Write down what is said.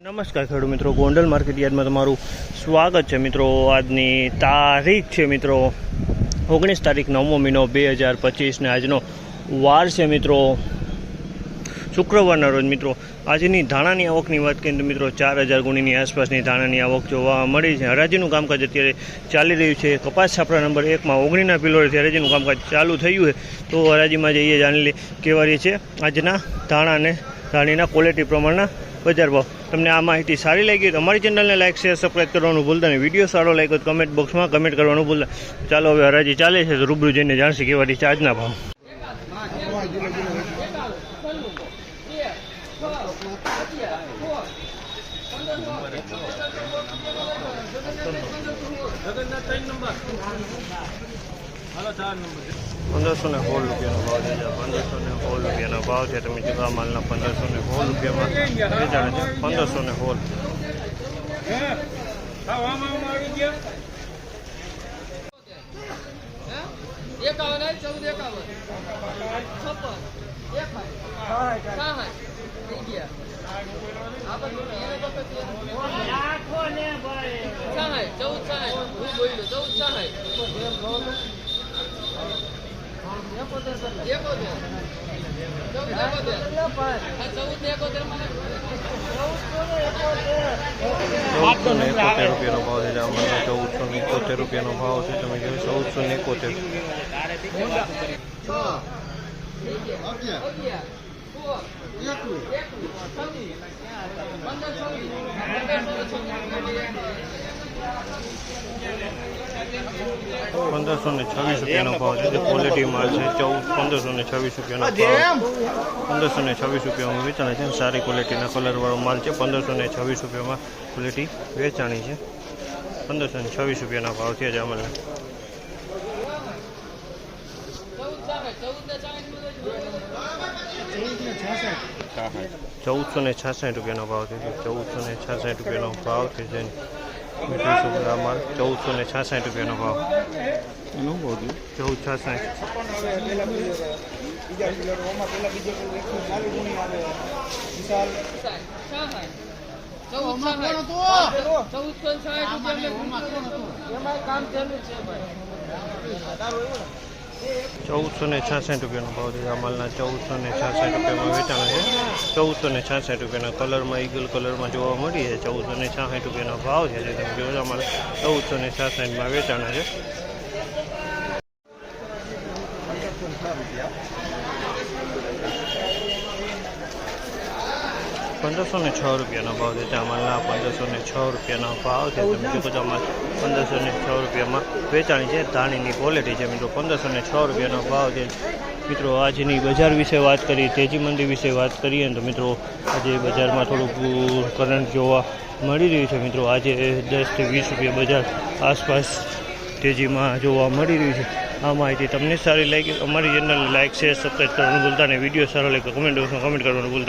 નમસ્કાર ખેડૂત મિત્રો, ગોંડલ માર્કેટ યાર્ડમાં તમારું સ્વાગત છે મિત્રો. આજની તારીખ છે મિત્રો, ઓગણીસ તારીખ નવમો મહિનો બે હજાર પચીસને આજનો વાર છે મિત્રો. શુક્રવારના રોજ મિત્રો, આજની ધાણાની આવકની વાત કરીએ તો મિત્રો, ચાર હજાર ગુણીની આસપાસની ધાણાની આવક જોવા મળી છે. હરાજીનું કામકાજ અત્યારે ચાલી રહ્યું છે. કપાસ છાપરા નંબર એકમાં ઓગણીના પિલોરેથી હરાજીનું કામકાજ ચાલુ થયું છે. તો હરાજીમાં જઈએ જાણી લે કેવા રહી છે. આજના ધાણા અને ધાણીના ક્વોલિટી પ્રમાણના બજાર ભાવ. તમને આ માહિતી સારી લાગી તો અમારી ચેનલને લાઈક શેર સબસ્ક્રાઈબ કરવાનું ભૂલતા નહીં. વીડિયો સારો લાગ્યો તો કમેન્ટ બોક્સમાં કમેન્ટ કરવાનું ભૂલતા ચાલો હવે હરાજી ચાલે છે તો રૂબરૂ જઈને જાણશે કેવા છે આજના ભાવ. પંદરસો ને સોળ રૂપિયાનો ભાવ છે પંદરસો ને સોળ રૂપિયાનો ભાવ છે તમે જુદા માલના પંદરસો ને સોળ રૂપિયામાં વેચાણ છે પંદરસો ને સોળ એકાવન આય, ચૌદ એકાવન છપ્પન એકાવન સાઠ થઈ ગયા આપણે એને તો પછી સાઠ ચૌદ સાઠ હું બોલ્યો ચૌદ સાઠ એકોતેર ચૌદ એકોતેર આ ચૌદ ને એકોતેર મને ચૌદસો ને એકોતેર રૂપિયાનો ભાવ છે આમાં ચૌદસો ને એકોતેર રૂપિયાનો ભાવ છે, તમે જોયું ચૌદસો ને એકોતેર પંદરસો ને છવ્વીસ રૂપિયાનો ભાવ છે. જે ક્વોલિટી માલ છે ચૌદ પંદરસો ને છવ્વીસ રૂપિયાનો ભાવ. પંદરસો ને છવ્વીસ રૂપિયામાં વેચાણ છે સારી ક્વોલિટીના કલરવાળો માલ છે. પંદરસો ને છવ્વીસ રૂપિયામાં ક્વોલિટી વેચાણી છે. પંદરસો ને છવ્વીસ રૂપિયાના ભાવ છે જ અમલના ચૌદ સાઠ ચૌદ ને ચાલીસ ચૌદસો ને છાસઠ રૂપિયાનો ભાવ છે. ચૌદસો ને છાસઠ રૂપિયાનો ભાવ છે. જે મીઠું ગ્રામ માલ ચૌદસો ને છાસઠ રૂપિયાનો ભાવ ચૌદ છાસઠ ચૌદસો સાઠ એમાં કામ ચાલુ છે ભાઈ ચૌદસો ને છાસઠ રૂપિયાનો ભાવ છે. આ માલના ચૌદસો ને છાસઠ રૂપિયામાં વેચાણ છે. ચૌદસો ને છાસઠ રૂપિયાના કલરમાં, ઈગલ કલરમાં જોવા મળી છે. ચૌદસો ને છાસઠ રૂપિયાનો ભાવ છે. જે તમે જોયો અમારે ચૌદસો ને છાસઠમાં વેચાણ છે. પંદરસો ને છ રૂપિયાનો ભાવ છે. ચામલના માલના પંદરસો ને છ રૂપિયાનો ભાવ છે. તમે પંદરસો ને છ રૂપિયામાં વેચાણી છે. ધાણીની ક્વોલિટી છે મિત્રો. પંદરસો ને છ રૂપિયાનો ભાવ છે. મિત્રો, આજની બજાર વિશે વાત કરીએ તેજી મંદી વિશે વાત કરીએ ને તો મિત્રો, આજે બજારમાં થોડુંક કરંટ જોવા મળી રહ્યું છે. મિત્રો, આજે દસથી વીસ રૂપિયા બજાર આસપાસ તેજીમાં જોવા મળી રહ્યું છે. આ માહિતી તમને સારી લાગી અમારી ચેનલને લાઈક શેર સબસ્ક્રાઈબ કરવાનું ભૂલતા નહીં. વીડિયો સારો લાગે કમેન્ટ બોક્સમાં કમેન્ટ કરવાનું ભૂલતા